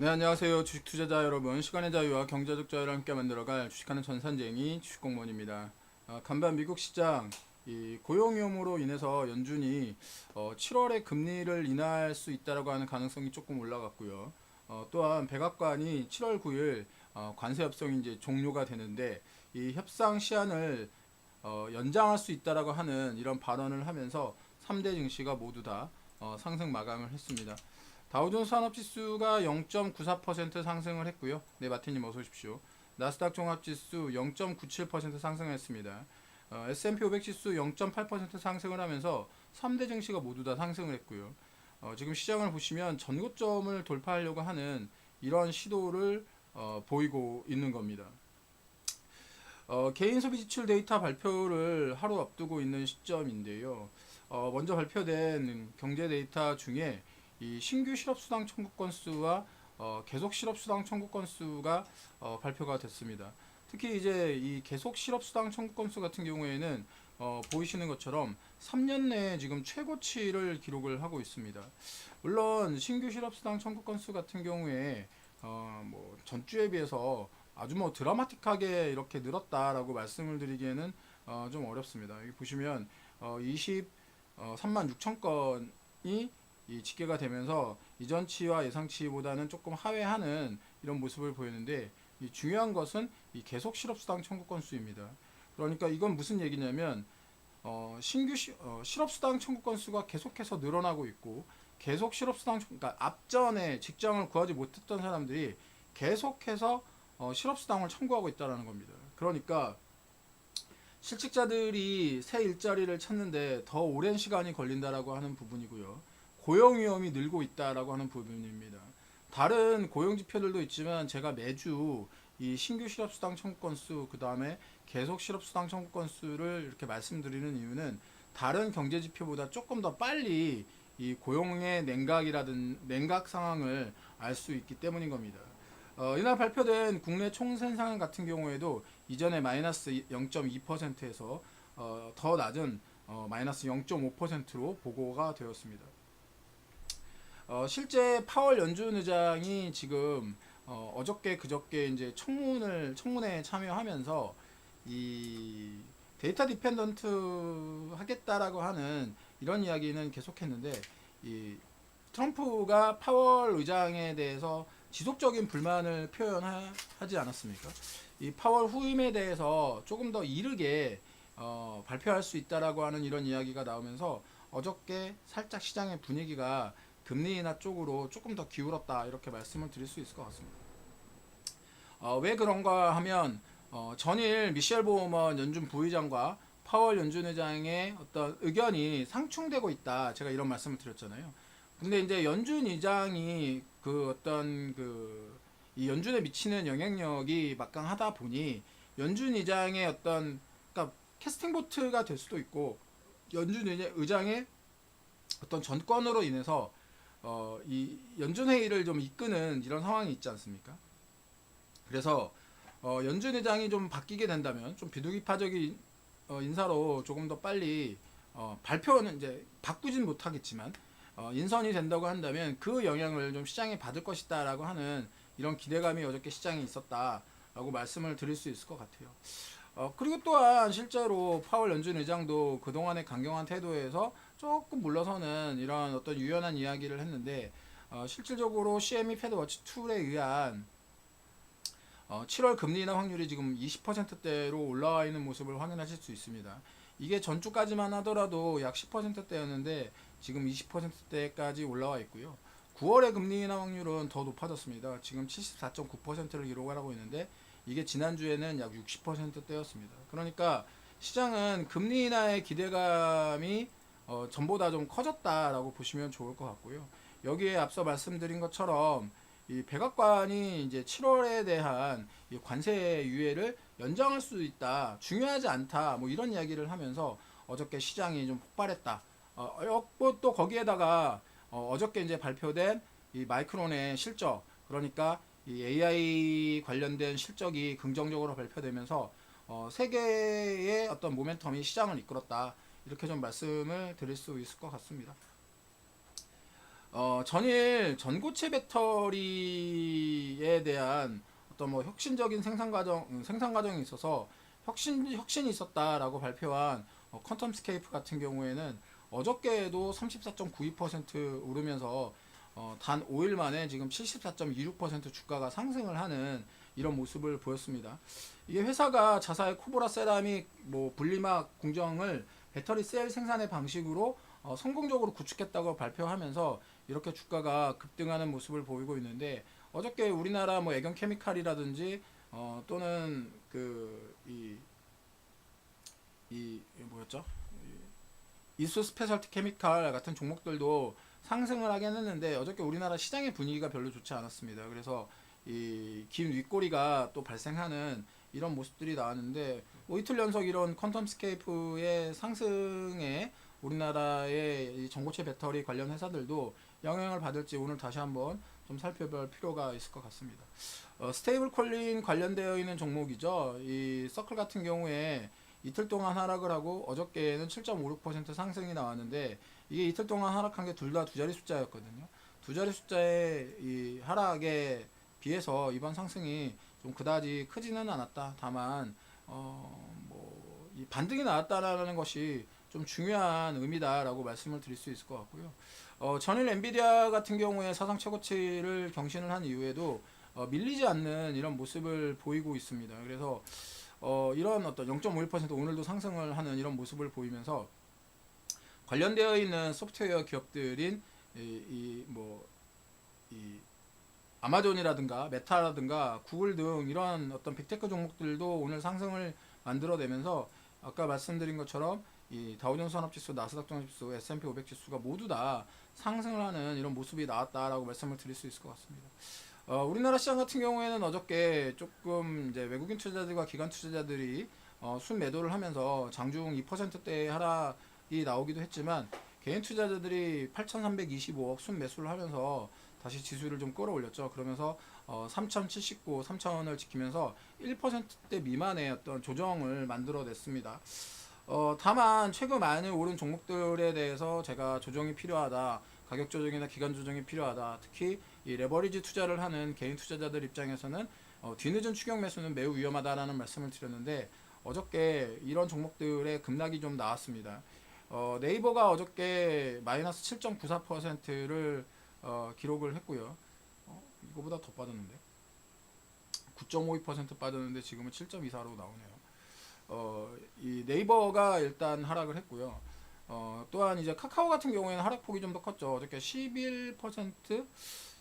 네 안녕하세요 주식 투자자 여러분 시간의 자유와 경제적 자유를 함께 만들어갈 주식하는 전산쟁이 주식공무원입니다. 아, 간밤 미국 시장 이 고용 위험으로 인해서 연준이 어, 7월에 금리를 인하할 수 있다라고 하는 가능성이 조금 올라갔고요. 어, 또한 백악관이 7월 9일 어, 관세 협상이 이제 종료가 되는데 이 협상 시한을 어, 연장할 수 있다라고 하는 이런 발언을 하면서 3대 증시가 모두 다 어, 상승 마감을 했습니다. 다우존스 산업지수가 0.94% 상승을 했고요. 네, 마틴님 어서 오십시오. 나스닥 종합지수 0.97% 상승했습니다. 어, S&P 500 지수 0.8% 상승을 하면서 3대 증시가 모두 다 상승을 했고요. 어, 지금 시장을 보시면 전고점을 돌파하려고 하는 이런 시도를 어, 보이고 있는 겁니다. 어, 개인 소비 지출 데이터 발표를 하루 앞두고 있는 시점인데요. 어, 먼저 발표된 경제 데이터 중에 이 신규 실업수당 청구 건수와 어, 계속 실업수당 청구 건수가 어, 발표가 됐습니다. 특히 이제 이 계속 실업수당 청구 건수 같은 경우에는 어, 보이시는 것처럼 3년 내에 지금 최고치를 기록을 하고 있습니다. 물론 신규 실업수당 청구 건수 같은 경우에 어, 뭐 전주에 비해서 아주 뭐 드라마틱하게 이렇게 늘었다라고 말씀을 드리기에는 어, 좀 어렵습니다. 여기 보시면 어, 20 어, 3만 6천 건이 이 집계가 되면서 이전치와 예상치보다는 조금 하회하는 이런 모습을 보였는데 이 중요한 것은 이 계속 실업수당 청구 건수입니다. 그러니까 이건 무슨 얘기냐면 어, 신규 시, 어, 실업수당 청구 건수가 계속해서 늘어나고 있고 계속 실업수당 청- 그러니까 앞전에 직장을 구하지 못했던 사람들이 계속해서 어, 실업수당을 청구하고 있다는 겁니다. 그러니까 실직자들이 새 일자리를 찾는데 더 오랜 시간이 걸린다라고 하는 부분이고요. 고용 위험이 늘고 있다라고 하는 부분입니다. 다른 고용 지표들도 있지만 제가 매주 이 신규 실업 수당 청구 건수 그 다음에 계속 실업 수당 청구 건수를 이렇게 말씀드리는 이유는 다른 경제 지표보다 조금 더 빨리 이 고용의 냉각이라든 냉각 상황을 알 수 있기 때문인 겁니다. 어, 이날 발표된 국내 총생산 같은 경우에도 이전에 마이너스 0.2%에서 어, 더 낮은 어, 마이너스 0.5%로 보고가 되었습니다. 어, 실제 파월 연준 의장이 지금 어, 어저께 그저께 이제 청문을 청문회에 참여하면서 이 데이터 디펜던트 하겠다라고 하는 이런 이야기는 계속했는데 이 트럼프가 파월 의장에 대해서 지속적인 불만을 표현하지 않았습니까? 이 파월 후임에 대해서 조금 더 이르게 어, 발표할 수 있다라고 하는 이런 이야기가 나오면서 어저께 살짝 시장의 분위기가 금리 인하 쪽으로 조금 더 기울었다 이렇게 말씀을 드릴 수 있을 것 같습니다. 어, 왜 그런가 하면 어, 전일 미셸 보우먼 연준 부의장과 파월 연준 의장의 어떤 의견이 상충되고 있다. 제가 이런 말씀을 드렸잖아요. 근데 이제 연준 의장이 그 어떤 그 이 연준에 미치는 영향력이 막강하다 보니 연준 의장의 어떤 그러니까 캐스팅 보트가 될 수도 있고 연준 의장- 의장의 어떤 전권으로 인해서 어, 이 연준 회의를 좀 이끄는 이런 상황이 있지 않습니까? 그래서 어, 연준 회장이 좀 바뀌게 된다면 좀 비둘기파적인 어, 인사로 조금 더 빨리 어, 발표는 이제 바꾸진 못하겠지만 어, 인선이 된다고 한다면 그 영향을 좀 시장에 받을 것이다라고 하는 이런 기대감이 어저께 시장에 있었다라고 말씀을 드릴 수 있을 것 같아요. 어, 그리고 또한 실제로 파월 연준 의장도 그동안의 강경한 태도에서 조금 물러서는 이런 어떤 유연한 이야기를 했는데 어, 실질적으로 CME 패드 워치 툴에 의한 어, 7월 금리 인하 확률이 지금 20%대로 올라와 있는 모습을 확인하실 수 있습니다. 이게 전주까지만 하더라도 약 10%대였는데 지금 20%대까지 올라와 있고요. 9월의 금리 인하 확률은 더 높아졌습니다. 지금 74.9%를 기록을 하고 있는데 이게 지난주에는 약 60%대였습니다. 그러니까 시장은 금리 인하의 기대감이 어, 전보다 좀 커졌다라고 보시면 좋을 것 같고요. 여기에 앞서 말씀드린 것처럼 이 백악관이 이제 7월에 대한 이 관세 유예를 연장할 수 있다, 중요하지 않다, 뭐 이런 이야기를 하면서 어저께 시장이 좀 폭발했다. 어, 어, 뭐또 거기에다가 어, 어저께 이제 발표된 이 마이크론의 실적, 그러니까 이 AI 관련된 실적이 긍정적으로 발표되면서 어, 세계의 어떤 모멘텀이 시장을 이끌었다. 이렇게 좀 말씀을 드릴 수 있을 것 같습니다. 어, 전일 전고체 배터리에 대한 어떤 뭐 혁신적인 생산 과정 음, 생산 과정이 있어서 혁신 혁신이 있었다라고 발표한 어, 퀀텀 스케이프 같은 경우에는 어저께에도 34.92% 오르면서 어, 단 5일 만에 지금 74.26% 주가가 상승을 하는 이런 모습을 보였습니다. 이게 회사가 자사의 코보라 세라믹 뭐 분리막 공정을 배터리 셀 생산의 방식으로 어, 성공적으로 구축했다고 발표하면서 이렇게 주가가 급등하는 모습을 보이고 있는데 어저께 우리나라 뭐 애경 케미칼이라든지 어, 또는 그이이 이 뭐였죠? 이 이수 스페셜티 케미칼 같은 종목들도 상승을 하긴 했는데 어저께 우리나라 시장의 분위기가 별로 좋지 않았습니다. 그래서 이 긴 윗꼬리가 또 발생하는 이런 모습들이 나왔는데 뭐 이틀 연속 이런 퀀텀 스케이프의 상승에 우리나라의 이 전고체 배터리 관련 회사들도 영향을 받을지 오늘 다시 한번 좀 살펴볼 필요가 있을 것 같습니다. 어, 스테이블 콜린 관련되어 있는 종목이죠. 이 서클 같은 경우에 이틀 동안 하락을 하고 어저께는 7.56% 상승이 나왔는데 이게 이틀 동안 하락한 게 둘 다 두 자리 숫자였거든요. 두 자리 숫자의 이 하락에 비해서 이번 상승이 좀 그다지 크지는 않았다. 다만 어 뭐 이 반등이 나왔다라는 것이 좀 중요한 의미다라고 말씀을 드릴 수 있을 것 같고요. 어, 전일 엔비디아 같은 경우에 사상 최고치를 경신을 한 이후에도 어, 밀리지 않는 이런 모습을 보이고 있습니다. 그래서 어, 이런 어떤 0.51% 오늘도 상승을 하는 이런 모습을 보이면서 관련되어 있는 소프트웨어 기업들인 이뭐이 아마존이라든가 메타라든가 구글 등 이런 어떤 빅테크 종목들도 오늘 상승을 만들어내면서 아까 말씀드린 것처럼 이 다우존스 산업지수, 나스닥 종합지수, S&P 500 지수가 모두 다 상승을 하는 이런 모습이 나왔다라고 말씀을 드릴 수 있을 것 같습니다. 어, 우리나라 시장 같은 경우에는 어저께 조금 이제 외국인 투자자들과 기관 투자자들이 어, 순 매도를 하면서 장중 2%대 하락이 나오기도 했지만 개인 투자자들이 8,325억 순 매수를 하면서 다시 지수를 좀 끌어올렸죠. 그러면서 어, 3,079, 3,000원을 지키면서 1%대 미만의 어떤 조정을 만들어냈습니다. 어, 다만 최근 많이 오른 종목들에 대해서 제가 조정이 필요하다. 가격 조정이나 기간 조정이 필요하다. 특히 이 레버리지 투자를 하는 개인 투자자들 입장에서는 어, 뒤늦은 추격 매수는 매우 위험하다라는 말씀을 드렸는데 어저께 이런 종목들의 급락이 좀 나왔습니다. 어, 네이버가 어저께 마이너스 7.94%를 어, 기록을 했고요. 어, 이거보다 더 빠졌는데 9.52% 빠졌는데 지금은 7.24로 나오네요. 어, 이 네이버가 일단 하락을 했고요. 어, 또한 이제 카카오 같은 경우에는 하락폭이 좀 더 컸죠. 어저께 11%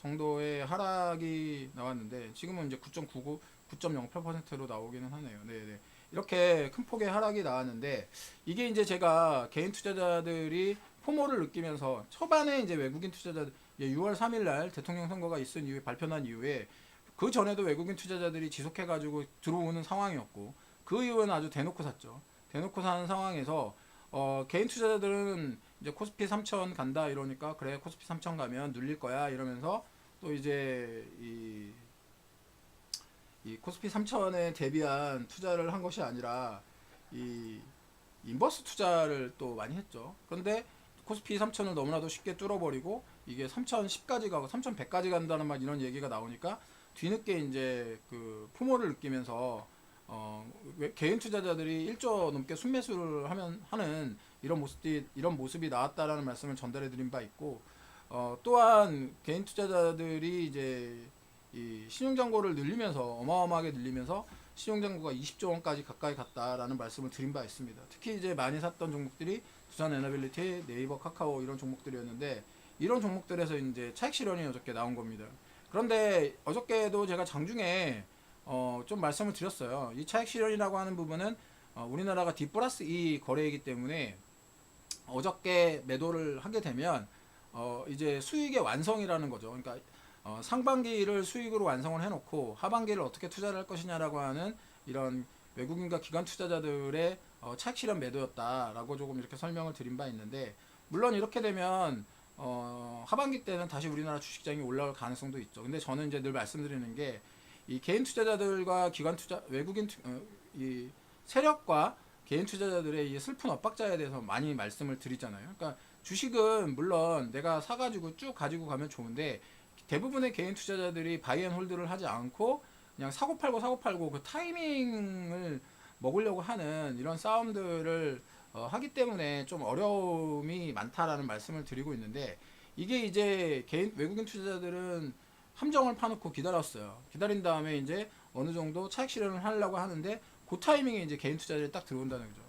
정도의 하락이 나왔는데 지금은 이제 9.99, 9.08%로 나오기는 하네요. 네, 네. 이렇게 큰 폭의 하락이 나왔는데 이게 이제 제가 개인 투자자들이 포모를 느끼면서 초반에 이제 외국인 투자자들 6월 3일 날 대통령 선거가 있은 이후에 발표난 이후에 그 전에도 외국인 투자자들이 지속해 가지고 들어오는 상황이었고 그 이후에는 아주 대놓고 샀죠. 대놓고 사는 상황에서 어, 개인 투자자들은 이제 코스피 3천 간다 이러니까 그래 코스피 3천 가면 눌릴 거야 이러면서 또 이제 이, 이 코스피 3천에 대비한 투자를 한 것이 아니라 이 인버스 투자를 또 많이 했죠. 그런데 코스피 3천을 너무나도 쉽게 뚫어버리고 이게 3,010까지 가고 3,100까지 간다는 말 이런 얘기가 나오니까 뒤늦게 이제 그 품모를 느끼면서 어, 외- 개인 투자자들이 1조 넘게 순매수를 하면 하는 이런 모습이 이런 모습이 나왔다라는 말씀을 전달해 드린 바 있고 어, 또한 개인 투자자들이 이제 이 신용잔고를 늘리면서 어마어마하게 늘리면서 신용잔고가 20조 원까지 가까이 갔다라는 말씀을 드린 바 있습니다. 특히 이제 많이 샀던 종목들이 두산 에너빌리티, 네이버, 카카오 이런 종목들이었는데 이런 종목들에서 이제 차익 실현이 어저께 나온 겁니다. 그런데 어저께도 제가 장중에 어, 좀 말씀을 드렸어요. 이 차익 실현이라고 하는 부분은 어, 우리나라가 D 플러스 E 거래이기 때문에 어저께 매도를 하게 되면 어, 이제 수익의 완성이라는 거죠. 그러니까 어, 상반기를 수익으로 완성을 해놓고 하반기를 어떻게 투자를 할 것이냐라고 하는 이런 외국인과 기관 투자자들의 어, 차익 실현 매도였다라고 조금 이렇게 설명을 드린 바 있는데 물론 이렇게 되면 어, 하반기 때는 다시 우리나라 주식장이 올라올 가능성도 있죠. 근데 저는 이제 늘 말씀드리는 게 이 개인 투자자들과 기관 투자 외국인 투, 어, 이 세력과 개인 투자자들의 이 슬픈 엇박자에 대해서 많이 말씀을 드리잖아요. 그러니까 주식은 물론 내가 사가지고 쭉 가지고 가면 좋은데 대부분의 개인 투자자들이 바이앤홀드를 하지 않고 그냥 사고 팔고 사고 팔고 그 타이밍을 먹으려고 하는 이런 싸움들을 어, 하기 때문에 좀 어려움이 많다라는 말씀을 드리고 있는데 이게 이제 개인 외국인 투자자들은 함정을 파놓고 기다렸어요. 기다린 다음에 이제 어느 정도 차익 실현을 하려고 하는데 그 타이밍에 이제 개인 투자자들이 딱 들어온다는 거죠.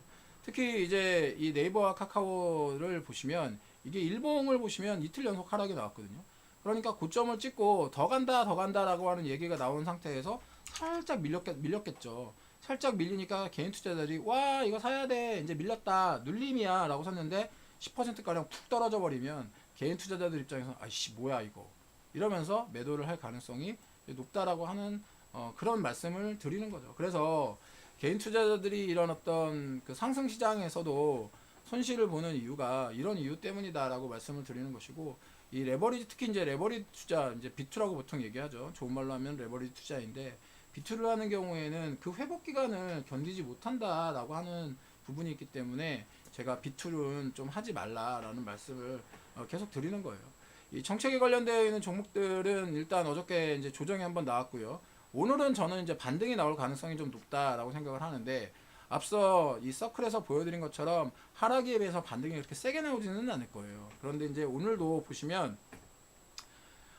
특히 이제 이 네이버와 카카오를 보시면 이게 일봉을 보시면 이틀 연속 하락이 나왔거든요. 그러니까 고점을 찍고 더 간다 더 간다라고 하는 얘기가 나온 상태에서 살짝 밀렸겠, 밀렸겠죠. 살짝 밀리니까 개인 투자자들이 와 이거 사야 돼 이제 밀렸다 눌림이야 라고 샀는데 10%가량 푹 떨어져 버리면 개인 투자자들 입장에서 아이씨 뭐야 이거 이러면서 매도를 할 가능성이 높다라고 하는 어, 그런 말씀을 드리는 거죠. 그래서 개인 투자자들이 이런 어떤 그 상승 시장에서도 손실을 보는 이유가 이런 이유 때문이다라고 말씀을 드리는 것이고 이 레버리지 특히 이제 레버리지 투자 이제 비투라고 보통 얘기하죠. 좋은 말로 하면 레버리지 투자인데 비투를 하는 경우에는 그 회복 기간을 견디지 못한다라고 하는 부분이 있기 때문에 제가 비투는 좀 하지 말라라는 말씀을 어, 계속 드리는 거예요. 이 정책에 관련되어 있는 종목들은 일단 어저께 이제 조정이 한번 나왔고요. 오늘은 저는 이제 반등이 나올 가능성이 좀 높다라고 생각을 하는데 앞서 이 서클에서 보여드린 것처럼 하락에 비해서 반등이 그렇게 세게 나오지는 않을 거예요. 그런데 이제 오늘도 보시면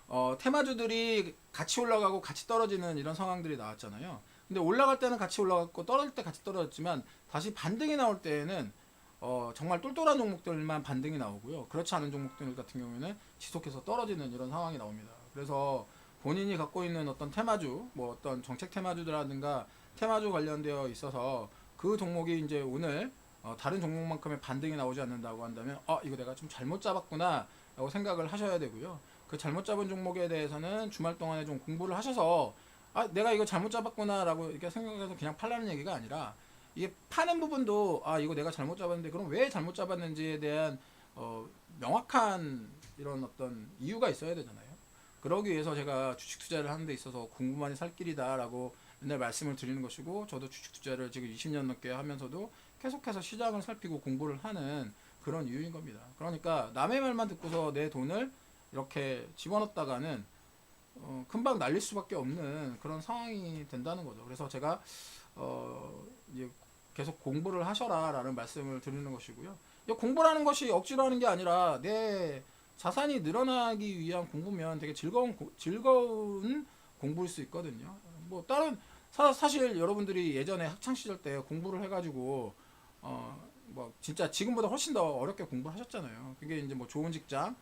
어, 테마주들이 같이 올라가고 같이 떨어지는 이런 상황들이 나왔잖아요. 근데 올라갈 때는 같이 올라갔고 떨어질 때 같이 떨어졌지만 다시 반등이 나올 때에는 어, 정말 똘똘한 종목들만 반등이 나오고요. 그렇지 않은 종목들 같은 경우에는 지속해서 떨어지는 이런 상황이 나옵니다. 그래서 본인이 갖고 있는 어떤 테마주, 뭐 어떤 정책 테마주라든가 테마주 관련되어 있어서 그 종목이 이제 오늘 어, 다른 종목만큼의 반등이 나오지 않는다고 한다면 아 이거 내가 좀 잘못 잡았구나 라고 생각을 하셔야 되고요. 그 잘못 잡은 종목에 대해서는 주말 동안에 좀 공부를 하셔서 아 내가 이거 잘못 잡았구나 라고 이렇게 생각해서 그냥 팔라는 얘기가 아니라 이게 파는 부분도 아 이거 내가 잘못 잡았는데 그럼 왜 잘못 잡았는지에 대한 어, 명확한 이런 어떤 이유가 있어야 되잖아요. 그러기 위해서 제가 주식 투자를 하는 데 있어서 공부만이 살 길이다라고 맨날 말씀을 드리는 것이고 저도 주식 투자를 지금 20년 넘게 하면서도 계속해서 시장을 살피고 공부를 하는 그런 이유인 겁니다. 그러니까 남의 말만 듣고서 내 돈을 이렇게 집어넣었다가는 어, 금방 날릴 수밖에 없는 그런 상황이 된다는 거죠. 그래서 제가 어, 이제 계속 공부를 하셔라라는 말씀을 드리는 것이고요. 이 공부라는 것이 억지로 하는 게 아니라 내 자산이 늘어나기 위한 공부면 되게 즐거운 고- 즐거운 공부일 수 있거든요. 뭐 다른 사, 사실 여러분들이 예전에 학창 시절 때 공부를 해가지고 어 뭐 진짜 지금보다 훨씬 더 어렵게 공부를 하셨잖아요. 그게 이제 뭐 좋은 직장을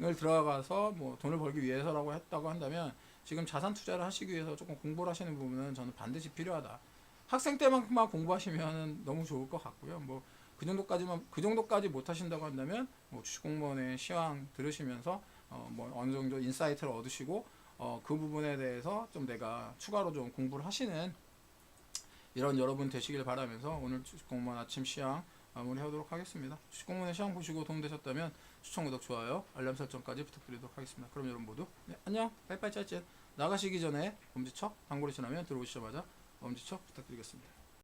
들어가서 뭐 돈을 벌기 위해서라고 했다고 한다면 지금 자산 투자를 하시기 위해서 조금 공부를 하시는 부분은 저는 반드시 필요하다. 학생 때만큼만 공부하시면 너무 좋을 것 같고요. 뭐 그 정도까지만 그 정도까지 못 하신다고 한다면 뭐 주식 공무원의 시황 들으시면서 어 뭐 어느 정도 인사이트를 얻으시고 어 그 부분에 대해서 좀 내가 추가로 좀 공부를 하시는 이런 여러분 되시길 바라면서 오늘 주식 공무원 아침 시황 마무리하도록 하겠습니다. 주식 공무원의 시황 보시고 도움되셨다면 추천 구독 좋아요 알람 설정까지 부탁드리도록 하겠습니다. 그럼 여러분 모두 네, 안녕 빠이빠이 짤짤 나가시기 전에 엄지척 단골이 지나면 들어오시자마자 엄지척 부탁드리겠습니다.